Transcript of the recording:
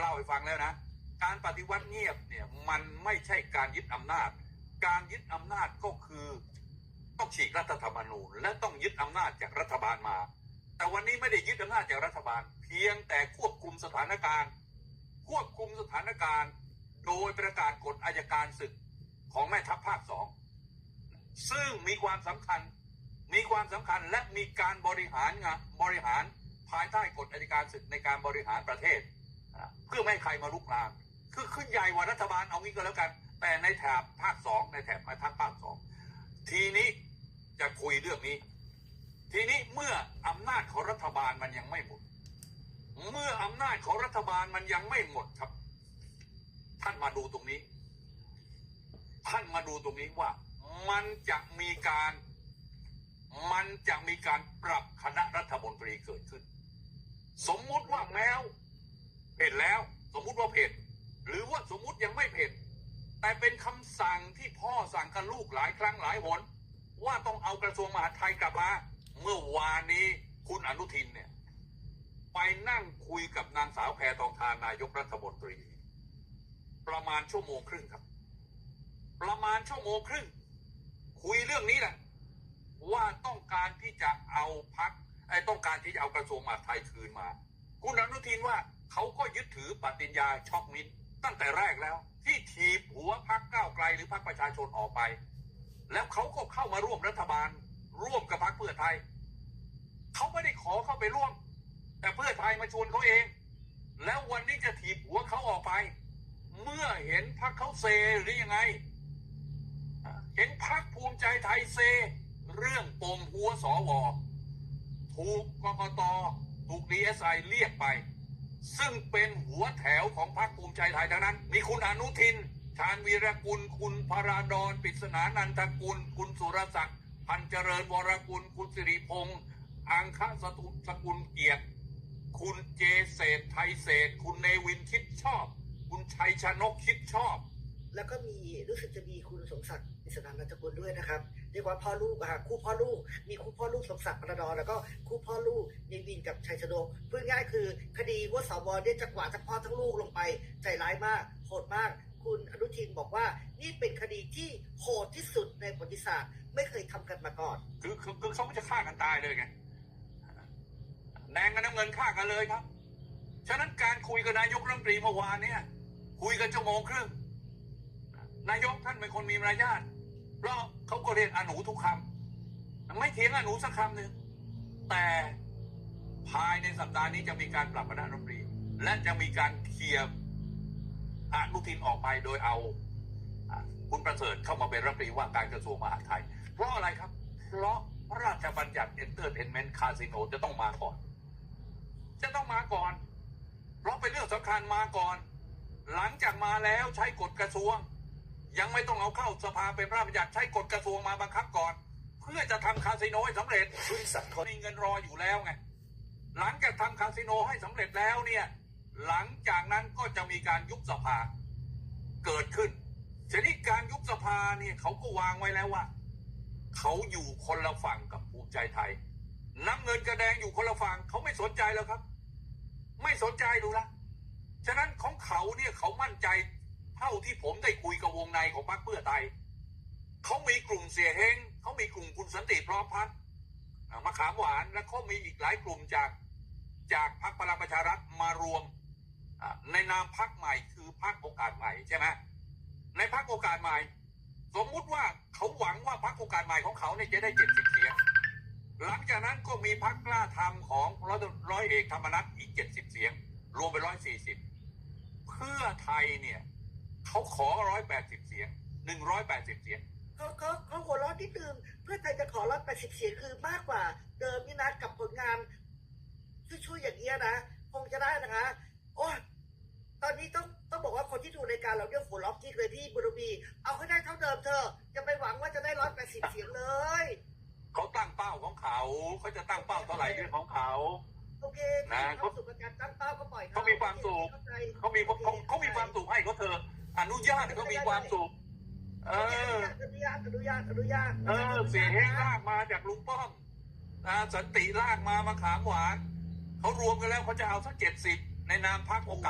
เล่าให้ฟังแล้วนะ การปฏิวัติเงียบเนี่ยมันไม่ใช่การยึดอำนาจ การยึดอำนาจก็คือต้องฉีกรัฐธรรมนูญ และต้องยึดอำนาจจากรัฐบาลมา แต่วันนี้ไม่ได้ยึดอำนาจจากรัฐบาล เพียงแต่ควบคุมสถานการณ์ ควบคุมสถานการณ์ โดยประกาศกฎอายการศึกของแม่ทัพภาคสองซึ่งมีความสำคัญมีความสำคัญและมีการบริหารงานบริหารภายใต้กฎอายการศึกในการบริหารประเทศ เพื่อไม่ให้ใครมาลุกลาม คือขึ้นใหญ่กว่ารัฐบาลเอางี้ก็แล้วกัน แต่ในแถบภาคสองในแถบม่ทัพภาคสองทีนี้จะคุยเรื่องนี้ ทีนี้เมื่ออำนาจของรัฐบาลมันยังไม่หมด เมื่ออำนาจของรัฐบาลมันยังไม่หมดครับ ท่านมาดูตรงนี้ ท่านมาดูตรงนี้ว่า มันจะมีการ มันจะมีการปรับคณะรัฐมนตรีเกิดขึ้น สมมุติว่าแมว เผ็ดแล้ว สมมุติว่าเผ็ด หรือว่าสมมุติยังไม่เผ็ด แต่เป็นคำสั่งที่พ่อสั่งกับลูกหลายครั้งหลายหน ว่าต้องเอากระทรวงมหาดไทยกลับมา เมื่อวานนี้คุณอนุทินเนี่ย ไปนั่งคุยกับนางสาวแพทองทานนายกรัฐมนตรี ประมาณชั่วโมงครึ่งครับ ประมาณชั่วโมงครึ่ง คุยเรื่องนี้แหละว่าต้องการที่จะเอาพักไอ้ต้องการที่จะเอากระทรวงมหาดไทยคืนมา คุณอนุทินว่า เขาก็ยึดถือปฏิญญาช็อกมินตั้งแต่แรกแล้ว ที่ถีบหัวพักก้าวไกลหรือพักประชาชนออกไป แล้วเขาก็เข้ามาร่วมรัฐบาล ร่วมกับพรรคเพื่อไทย เขาไม่ได้ขอเข้าไปร่วม แต่เพื่อไทยมาชวนเขาเอง แล้ววันนี้จะถีบหัวเขาออกไป เมื่อเห็นพรรคเขาเซหรือยังไง เห็นพรรคภูมิใจไทยเซ เรื่องปมหัวสวถูกกกตถูกดีเอสไอเรียกไป ซึ่งเป็นหัวแถวของพรรคภูมิใจไทยทั้งนั้น มีคุณอนุทิน ชาญวีรกุล คุณพราดอนปริศนานันทกุล คุณสุรศักดิ์ พันเจริญวรกุล คุณสิริพงษ์ อังคสตุสกุลเกียรติ คุณเจเศษไทยเศษ คุณเนวินคิดชอบ คุณชัยชนกคิดชอบ แล้วก็มีรู้สึกจะมีคุณสมศักดิ์ อิสระนันทกุลด้วยนะครับเรียกว่าพ่อลูกอะคู่พ่อลูก มีคู่พ่อลูกสมศักดิ์ประดอนแล้วก็คู่พ่อลูกเนวินกับชัยชนกพูดง่ายคือ คดีว่าสวเนี่ยจะกวาทั้งพ่อทั้งลูกลงไป ใจร้ายมากโหดมาก คุณอนุทินบอกว่า นี่เป็นคดีที่โหดที่สุดในประวัติศาสตร์ ไม่เคยทำกันมาก่อนคือคือคือเขาจะฆ่ากันตายเลยไงแดงกับน้ำเงินฆ่ากันเลยครับ ฉะนั้นการคุยกับนายกรัฐมนตรีเมื่อวานเนี่ย คุยกันชั่วโมงครึ่งนายกท่านเป็นคนมีมารยาท เพราะเขาก็เรียกอนุทุกคำไม่เถียงอนุสักคำหนึ่งแต่ภายในสัปดาห์นี้จะมีการปรับคณะรัฐมนตรี และจะมีการเคลียร์อนุทินออกไปโดยเอาอ่าคุณประเสริฐเข้ามาเป็นรัฐมนตรีว่าการกระทรวงมหาดไทย เพราะอะไรครับ เพราะพระราชบัญญัติเอนเตอร์เทนเมนต์คาสิโนจะต้องมาก่อน จะต้องมาก่อน เพราะเป็นเรื่องสำคัญมาก่อน หลังจากมาแล้วใช้กฎกระทรวง ยังไม่ต้องเอาเข้าสภาเป็นพระราชบัญญัติใช้กฎกระทรวงมาบังคับก่อน เพื่อจะทำคาสิโนให้สำเร็จบริษัทมีเงินรออยู่แล้วไงหลังจากทำคาสิโนให้สำเร็จแล้วเนี่ยหลังจากนั้นก็จะมีการยุบสภาเกิดขึ้นทีนี้การยุบสภาเนี่ยเขาก็วางไว้แล้วว่าเขาอยู่คนละฝั่งกับภูมิใจไทย น้ำเงินกระแดงอยู่คนละฝั่งเขาไม่สนใจแล้วครับ ไม่สนใจดูละฉะนั้นของเขาเนี่ยเขามั่นใจ เท่าที่ผมได้คุยกับวงในของพรรคเพื่อไทยเขามีกลุ่มเสียเฮงเขามีกลุ่มคุณสันติพร้อมพัฒน์อ่ามะขามหวานและเขามีอีกหลายกลุ่มจากจากพรรคพลังประชารัฐมารวมในนามพรรคใหม่คือพรรคโอกาสใหม่ใช่ไหมในพรรคโอกาสใหม่ สมมุติว่าเขาหวังว่าพรรคโอกาสใหม่ของเขาเนี่ยจะได้เจ็ดสิบเสียงหลังจากนั้นก็มีพรรคกล้าทำของร้อยร้อยเอกธรรมนัฐอีกเจ็ดสิบเสียง รวมเป็นร้อยสี่สิบเพื่อไทยเนี่ย เขาขอร้อยแปดสิบเสียงหนึ่งร้อยแปดสิบเสียงเขาเขาเขาหัวเร้อนที่ตื่นเพื่อไทยจะขอรับ80เสียงคือมากกว่า เดิมนี่นะกับผลงานช่วยๆอย่างเงี้ยนะคงจะได้นะคะ โอ้ยตอนนี้ต้องต้องบอกว่าคนที่ดูรายการเราเรื่องหัวเล็อกที่เลยที่บุรีเอาให้ได้เท่าเดิมเธอะจะไปหวังว่าจะได้ร้อยแปดสิบเสียงเลยเขาตั้งเป้าของเขาเขาจะตั้งเป้าเท่าไหร่เรื่องของเขาโอเคนะเขาสุขกับการตั้งเป้าก็ปล่อยเขามีความสุขเข้ใจเขามีเขาเขาเขามีความสุขให้เขาเธอะ อนุญาตให้เขามีความสุข เออ อนุญาตอนุญาตอนุญาตเออเสียเฮงลากมาจากลุงป้อมนะสันติลากมามาขามหวานเขารวมกันแล้วเขาจะเอาสักเจ็ดสิบในนามพักโอกาส